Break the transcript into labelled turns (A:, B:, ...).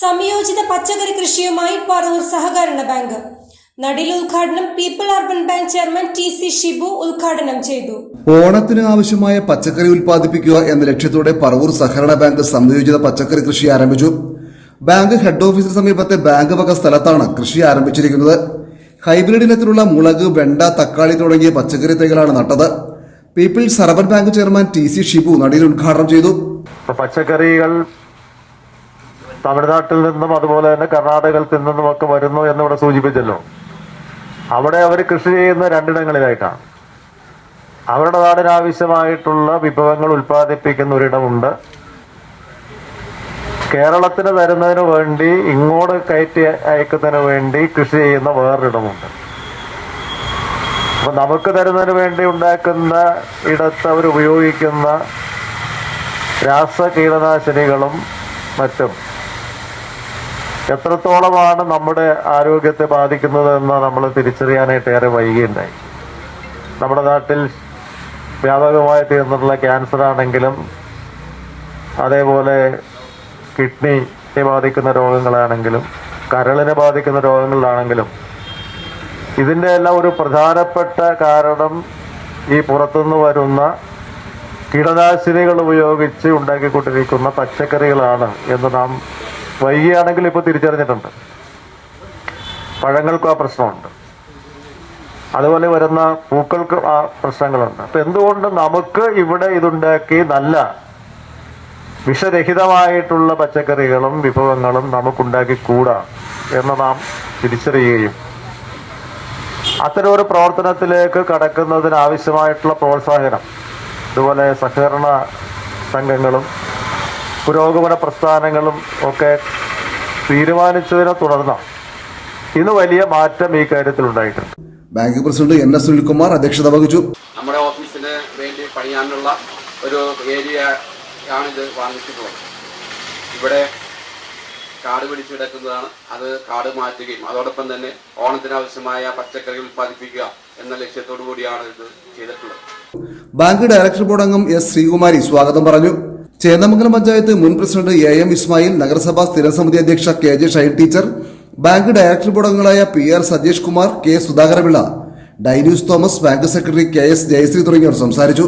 A: സംയോജിത പച്ചക്കറി കൃഷിയുമായി പറവൂർ സഹകരണ ബാങ്ക്. നടിൽ ഉദ്ഘാടനം people urban bank chairman T C Shibu ഉദ്ഘാടനം ചെയ്തു.
B: ഓണത്തിന് ആവശ്യമായ പച്ചക്കറി ഉൽപ്പാദിപ്പിക്കുക എന്ന ലക്ഷ്യത്തോടെ പറവൂർ സഹകരണ ബാങ്ക് സംയോജിത പച്ചക്കറി കൃഷി ആരംഭിച്ചു. ബാങ്ക് ഹെഡ് ഓഫീസിന് സമീപത്തെ ബാങ്ക് വക സ്ഥലത്താണ് കൃഷി ആരംഭിച്ചിരിക്കുന്നത്. ഹൈബ്രിഡ് ഇനത്തിലുള്ള മുളക് വെണ്ട തക്കാളി തുടങ്ങിയ പച്ചക്കറി തൈകളാണ് നട്ടത്. People's urban bank chairman T C Shibu നടിയിൽ ഉദ്ഘാടനം ചെയ്തു.
C: പച്ചക്കറികൾ തമിഴ്നാട്ടിൽ നിന്നും അതുപോലെ തന്നെ കർണാടകത്തിൽ നിന്നും ഒക്കെ വരുന്നു എന്നിവിടെ സൂചിപ്പിച്ചല്ലോ. അവിടെ അവർ കൃഷി ചെയ്യുന്ന രണ്ടിടങ്ങളിലായിട്ടാണ്. അവരുടെ നാടിനാവശ്യമായിട്ടുള്ള വിഭവങ്ങൾ ഉൽപ്പാദിപ്പിക്കുന്ന ഒരിടമുണ്ട്. കേരളത്തിന് തരുന്നതിന് വേണ്ടി ഇങ്ങോട്ട് കയറ്റി അയക്കുന്നതിന് വേണ്ടി കൃഷി ചെയ്യുന്ന വേറൊരിടമുണ്ട്. അപ്പൊ നമുക്ക് തരുന്നതിന് വേണ്ടി ഉണ്ടാക്കുന്ന ഇടത്ത് അവർ ഉപയോഗിക്കുന്ന രാസ കീടനാശിനികളും മറ്റും. എത്രത്തോളമാണ് നമ്മുടെ ആരോഗ്യത്തെ ബാധിക്കുന്നത് എന്ന് നമ്മൾ തിരിച്ചറിയാനായിട്ട് ഏറെ വൈകിയുണ്ടായി നമ്മുടെ നാട്ടിൽ വ്യാപകമായി തീർന്നിട്ടുള്ള ക്യാൻസർ ആണെങ്കിലും അതേപോലെ കിഡ്നിയെ ബാധിക്കുന്ന രോഗങ്ങളാണെങ്കിലും കരളിനെ ബാധിക്കുന്ന രോഗങ്ങളിലാണെങ്കിലും ഇതിന്റെ എല്ലാം ഒരു പ്രധാനപ്പെട്ട കാരണം ഈ പുറത്തുനിന്ന് വരുന്ന കീടനാശിനികൾ ഉപയോഗിച്ച് ഉണ്ടാക്കിക്കൊണ്ടിരിക്കുന്ന പച്ചക്കറികളാണ് എന്ന് നാം വൈകിയാണെങ്കിൽ ഇപ്പോൾ തിരിച്ചറിഞ്ഞിട്ടുണ്ട്. പഴങ്ങൾക്കും ആ പ്രശ്നമുണ്ട്. അതുപോലെ വരുന്ന പൂക്കൾക്ക് ആ പ്രശ്നങ്ങളുണ്ട്. അപ്പൊ എന്തുകൊണ്ട് നമുക്ക് ഇവിടെ ഇതുണ്ടാക്കി നല്ല വിഷരഹിതമായിട്ടുള്ള പച്ചക്കറികളും വിഭവങ്ങളും നമുക്കുണ്ടാക്കി കൂടാ എന്ന് നാം തിരിച്ചറിയുകയും അത്തരം ഒരു പ്രവർത്തനത്തിലേക്ക് കടക്കുന്നതിന് ആവശ്യമായിട്ടുള്ള പ്രോത്സാഹനം അതുപോലെ സഹകരണ സംഘങ്ങളും പുരോഗമന പ്രസ്ഥാനങ്ങളും ഒക്കെ തീരുമാനിച്ചതിനെ തുടർന്ന് ഇന്ന് വലിയ മാറ്റം ഈ കാര്യത്തിൽ ഉണ്ടായിട്ടുണ്ട്.
B: Bank president N S Sunilkumar അധ്യക്ഷത വഹിച്ചു.
D: നമ്മുടെ ഓഫീസിന് വേണ്ടി പണിയാനുള്ള ഒരു ഏരിയ ആണിത് വാങ്ങിച്ചിട്ടുള്ളത്. ഇവിടെ കാട് പിടിച്ചു കിടക്കുന്നതാണ്. അത് കാട് മാറ്റുകയും അതോടൊപ്പം തന്നെ ഓണത്തിനാവശ്യമായ പച്ചക്കറി ഉൽപ്പാദിപ്പിക്കുക എന്ന ലക്ഷ്യത്തോടു കൂടിയാണ് ഇത് ചെയ്തിട്ടുള്ളത്.
B: ബാങ്ക് ഡയറക്ടർ ബോർഡ് അംഗം എസ് ശ്രീകുമാരി സ്വാഗതം പറഞ്ഞു. ചേന്ദമംഗലം പഞ്ചായത്ത് മുൻ പ്രസിഡന്റ് എ എം ഇസ്മായിൽ നഗരസഭാ സ്ഥിരം സമിതി അധ്യക്ഷ K J Shine teacher bank director board അംഗങ്ങളായ P R Satheesh Kumar K Sudhakarapillai ഡൈന്യൂസ് Thomas bank secretary K S Jayasree തുടങ്ങിയവർ സംസാരിച്ചു.